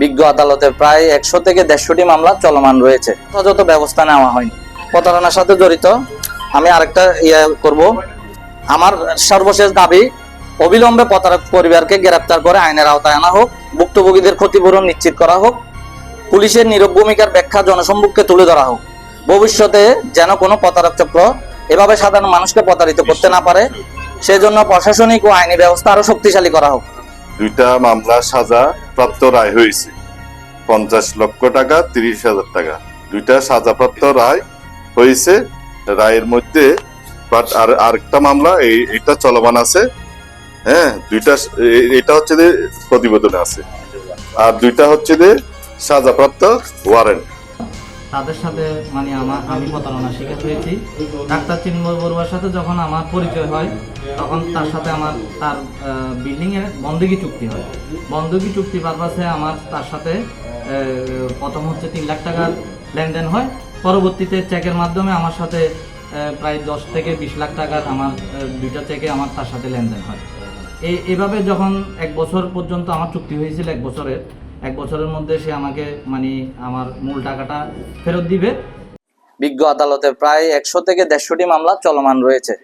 বিজ্ঞ আদালতে প্রায় একশো থেকে দেড়শোটি মামলা চলমান রয়েছে। যথাযথ ব্যবস্থা নেওয়া হয়নি। প্রতারণার সাথে জড়িত আমি আরেকটা ইয়ে করব। আমার সর্বশেষ দাবি, অবিলম্বে প্রতারক পরিবারকে গ্রেপ্তার করে আইনের আওতায় আনা হোক, ভুক্তভোগীদের ক্ষতিপূরণ নিশ্চিত করা হোক, পুলিশের নীরব ভূমিকার ব্যাখ্যা জনসম্মুখে তুলে ধরা হোক। ভবিষ্যতে যেন কোনো প্রতারক চক্র এভাবে সাধারণ মানুষকে প্রতারিত করতে না পারে, সেজন্য প্রশাসনিক ও আইনি ব্যবস্থা আরও শক্তিশালী করা হোক। দুইটা মামলা সাজা প্রাপ্ত রায় হয়েছে। পঞ্চাশ লক্ষ টাকা, তিরিশ হাজার টাকা। দুইটা সাজাপ্রাপ্ত রায় হয়েছে। রায়ের মধ্যে বাট আর আরেকটা মামলা, এই এটা চলমান আছে। হ্যাঁ দুইটা এটা হচ্ছে যে প্রতিবেদনে আছে। আর দুইটা হচ্ছে যে সাজাপ্রাপ্ত ওয়ারেন্ট তাদের সাথে মানে আমার আমি প্রতারণার শিকার হয়েছি। ডাক্তার চিন্ময় বড়ুয়ার সাথে যখন আমার পরিচয় হয়, তখন তার সাথে আমার তার বিল্ডিং এর বন্দুকি চুক্তি হয়। বন্দুকি চুক্তি পারপাসে আমার তার সাথে প্রথম হচ্ছে তিন লাখ টাকার লেনদেন হয়। পরবর্তীতে চেকের মাধ্যমে আমার সাথে প্রায় দশ থেকে বিশ লাখ টাকার আমার দুইটা চেকে আমার তার সাথে লেনদেন হয়। এই এভাবে যখন এক বছর পর্যন্ত আমার চুক্তি হয়েছিল, এক বছরের বছরের মধ্যে সে আমাকে মানে আমার মূল টাকাটা ফেরত দিবে। বিজ্ঞ আদালতে প্রায় একশো থেকে দেড়শোটি মামলা চলমান রয়েছে।